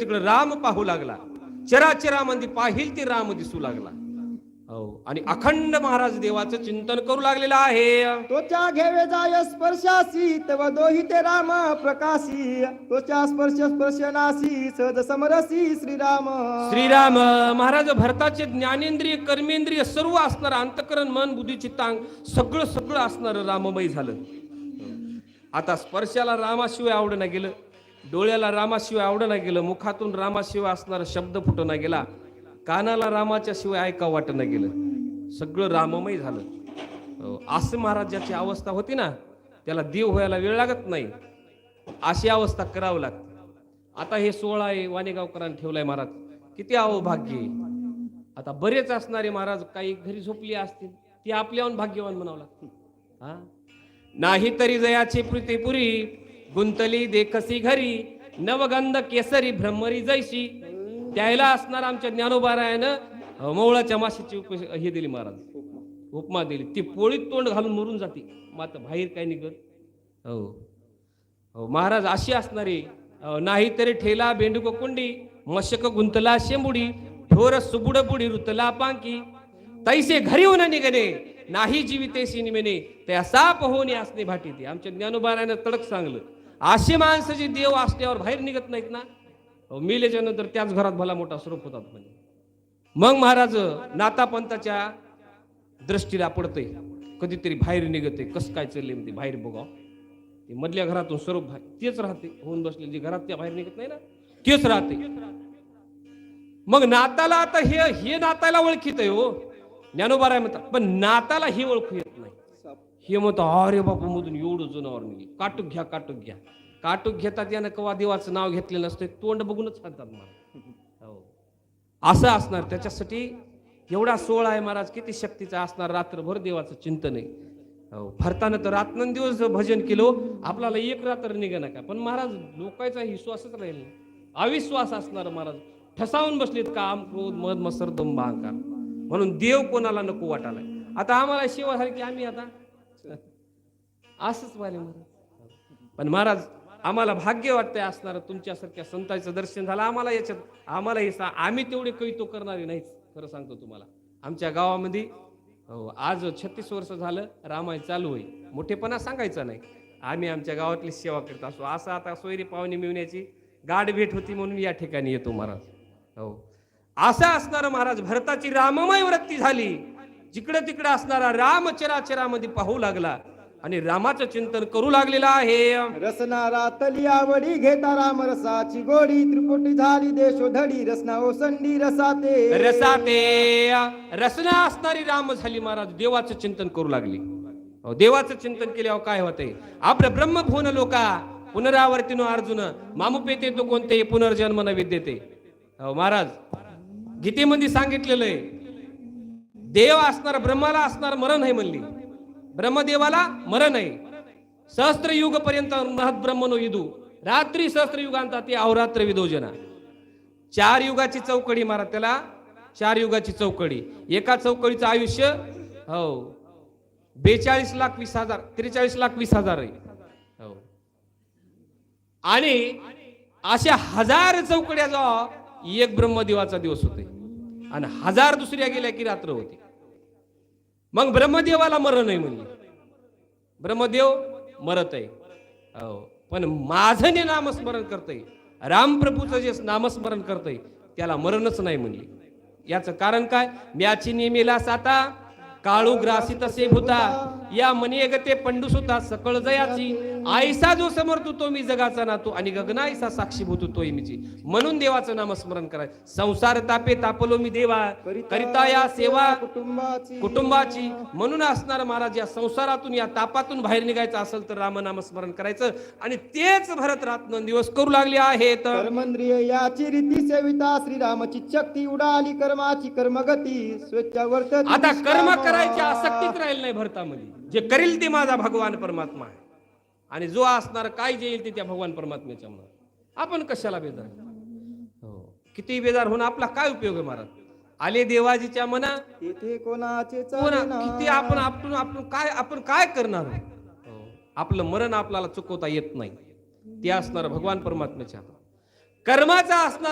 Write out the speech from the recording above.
तिकडे राम पाहू लागला. चराचरामध्ये पाहिल ते राम दिसू लागला. हो आणि अखंड महाराज देवाचं चिंतन करू लागलेला आहे. तोच्या घेवे जाय स्पर्शासी तव दोहिते राम प्रकाशी. तोच्या स्पर्श स्पर्शनासी सहज समरसी श्रीराम. श्रीराम महाराज भरताचे ज्ञानेंद्रिय कर्मेंद्रिय सर्व असणार अंतकरण मन बुद्धी चित्तांग सगळं सगळं असणार राममय झालं. आता स्पर्शाला रामाशिवाय आवडणं गेलं. डोळ्याला रामाशिवाय आवडणं गेलं मुखातून रामाशिवाय असणारा शब्द फुटना गेला कानाला रामाच्या शिवाय ऐका वाटणं गेलं. सगळं राममय झालं. हो, असं महाराजाची अवस्था होती ना त्याला देव व्हायला वेळ लागत नाही. अशी अवस्था करावं लागते. आता हे सोळा आहे वाणेगावकरांनी ठेवलाय महाराज. किती अहो भाग्य आता बरेच असणारे महाराज काही घरी झोपली असतील ती आपल्याहून भाग्यवान म्हणावं लागतील हा? नाही तरी जयाची प्रीती गुंतली देखसी घरी नवगंध केसरी भ्रमरी जैशी. त्याला असणार आमच्या ज्ञानोबारायानं मोवळाच्या माशीची उप- हे दिली महाराज. उपमा दिली. ती पोळीत तोंड घालून मरून जाते. मात्र बाहेर काय निघत हो. हो महाराज अशी असणारी नाहीतरी ठेला बेंडुक कुंडी मशक गुंतला शेंबुडी ठोर सुबुड बुडी रुतला पांकी. तैसे घरी होणं निघणे नाही जीवितेशी निमेने त्या साप होणे असणे भाटी ते आमच्या ज्ञानोबारायनं तडक सांगलं. अशी माणसं जी देव असल्यावर बाहेर निघत नाहीत ना? मिलेच्या नंतर त्याच घरात भला मोठा स्वरूप होतात म्हणजे मग महाराज नातापंताच्या दृष्टीला पडतंय. कधीतरी बाहेर निघते कसं काय चाललंय ते बाहेर बघा ते मधल्या घरातून स्वरूप तेच राहते. होऊन बसले. जे घरात त्या बाहेर निघत नाही ना तेच राहते. मग नाताला आता हे हे नाताला ओळखीत आहे हो. ज्ञानोबाराय म्हणतात पण नाताला हे ओळखू येत नाही. हे म्हणतं अरे बापू मधून एवढं जनावर निघे काटूक घ्या काटूक घ्या. काटूक घेतात यानं कवा देवाचं नाव घेतलेलं नसतं तोंड बघूनच सांगतात मला. हो. असं असणार त्याच्यासाठी एवढा सोहळा आहे महाराज किती शक्तीचा असणार रात्रभर देवाचं चिंतन आहे. हो. भरतानं तर रात्रंदिवस भजन केलं आपल्याला एक रात्र निघा नका पण महाराज लोकांचा विश्वासच राहील अविश्वास असणार महाराज. ठसावून बसलेत काम क्रोध मद मसर दंभ अहंकार. म्हणून देव कोणाला नको वाटायला. आता आम्हाला सेवा झाली की आम्ही आता असंच व्हायला महाराज पण महाराज आम्हाला भाग्य वाटतंय असणार तुमच्यासारख्या संतांचं दर्शन झालं. आम्हाला याच्यात आम्हाला हे सा आम्ही तेवढे कवितो करणारे नाहीच खरं सांगतो तुम्हाला. आमच्या गावामध्ये हो आज छत्तीस वर्ष झालं रामायण चालू होईल. मोठेपणा सांगायचा नाही. आम्ही आमच्या गावातली सेवा करत असो. असं आता सोयरी पाहुणे मिळण्याची गाढ भेट होती म्हणून या ठिकाणी येतो महाराज. हो. असं असणारं महाराज भरताची राममय वृत्ती झाली. जिकडे तिकडे असणारा रामचराचरामध्ये पाहू लागला. आणि रामाचं चिंतन करू लागलेला आहे. रसना तली आवडी घेता राम रसाची गोडी. त्रिपुटी झाली देशोधडी रसना ओसंडी रसाते. रसाते. रसना असणारी राम झाली महाराज देवाचं चिंतन करू लागली. अहो, देवाचं चिंतन केल्यावर काय होतंय? आपलं ब्रह्मभुवन लोका पुनरावर्तीनो अर्जुन मामुपेते तो कोणते पुनर्जन्म न विद्यते अहो महाराज गीतेमध्ये सांगितलेलं आहे देव असणार ब्रह्माला असणार मरण आहे म्हणली. ब्रह्मदेवाला मरण आहे सहस्त्र युग पर्यंत महत ब्रह्मनो विदू रात्री सहस्त्र ते अवरात्र विदोजना चार युगाची चौकडी मारा त्याला चार युगाची चौकडी एका चौकडीचं आयुष्य हो बेचाळीस लाख वीस हजार त्रेचाळीस लाख वीस हजार आहे हो आणि अशा हजार चौकड्या जो एक ब्रह्मदेवाचा दिवस होते आणि हजार दुसऱ्या गेल्या की रात्र होती मग ब्रह्मदेवाला मरण आहे म्हणजे ब्रह्मदेव मरत आहे. हो. पण माझं जे नामस्मरण करतंय. रामप्रभूचं जे नामस्मरण करतंय त्याला मरणच नाही म्हणले याचं कारण काय? म्याची नेमेला साता काळू ग्रासी तसे भूता. या मनियगते पंडुसुता सकळ जयाची. आईसा जो समर्थू तो मी जगाचा नातू आणि गगनाईसा साक्षीभूत तोय मीची म्हणून देवाचं नामस्मरण कराय. संसार तापे तापलो मी देवा. करिता या सेवा कुटुंबाची. कुटुंबाची. म्हणून असणार महाराज या संसारातून या तापातून बाहेर निघायचं असेल तर रामनामस्मरण करायचं. आणि तेच भरत दिवस करू लागले आहेत. याची रीती सेविता श्रीरामची शक्ती उडाली कर्माची कर्मगती. स्वेच्छा वर्त आता कर्म करायची आसक्तीच राहील नाही भरतामध्ये. जे करील ते माझा भगवान परमात्मा आहे. आणि जो असणार काय जे येईल ते त्या भगवान परमात्म्याच्या मनात. आपण कशाला बेजार? हो. किती बेजार होऊन आपला काय उपयोग आहे महाराज? आले देवाजीच्या मना कोणाचे. किती आपण आपण आपण काय आपण काय करणार? हो. आपलं मरण आपल्याला चुकवता येत नाही. ते असणार भगवान परमात्म्याच्या कर्माचा असणार